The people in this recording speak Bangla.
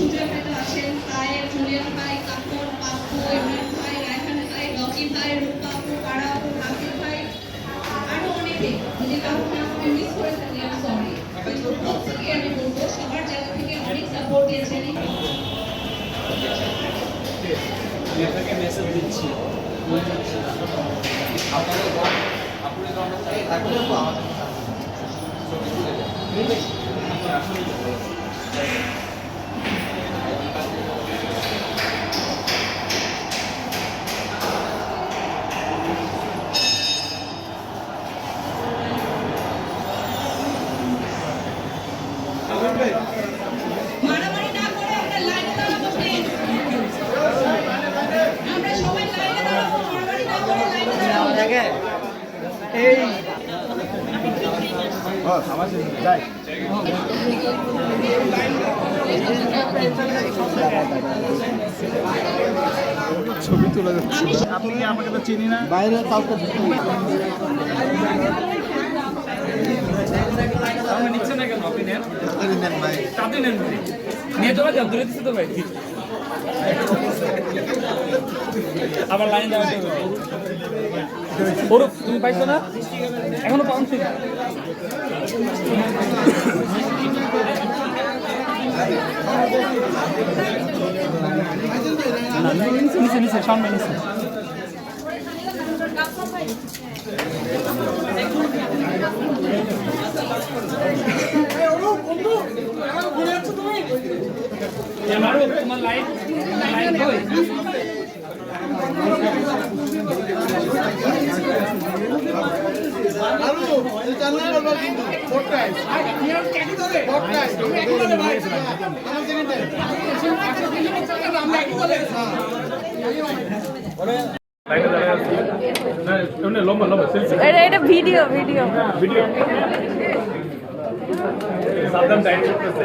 সুজয় ভাই তো আছেন তায়ের জুলিয়ান ভাই কাপড় পাপ্পু ইমরান ভাই রায়হান ভাই রকি ভাই রূপা আপু কারা আপু হাফিজ ভাই আরও অনেকে যদি কাউকে জায়গা থেকে অনেক সাপোর্ট দিয়েছেন নেতাকে মেসেজ দিচ্ছি মারামারি না করে আমরা লাইনে দাঁড়াবো প্লিজ আমরা সবাই লাইনে দাঁড়াবো মারামারি না করে লাইনে দাঁড়াবো ছবি তুলে যাচ্ছে আপনি কি আমাকে তো চিনি না। বাইরে কাউকে নিচ্ছেন না কেন আপনি নেন? নেন ভাই। আপনি নেন নিয়ে চলে যাও দূরে দিচ্ছে তো ভাই। আবার লাইন দেওয়া ওরূপ তুমি পাইছো না? এখনও পাওছি নিচে নিচে সামনে নিচে। মারো তোমার কই এটা এটা ভিডিও ভিডিও সাবধান টাইট করতেছে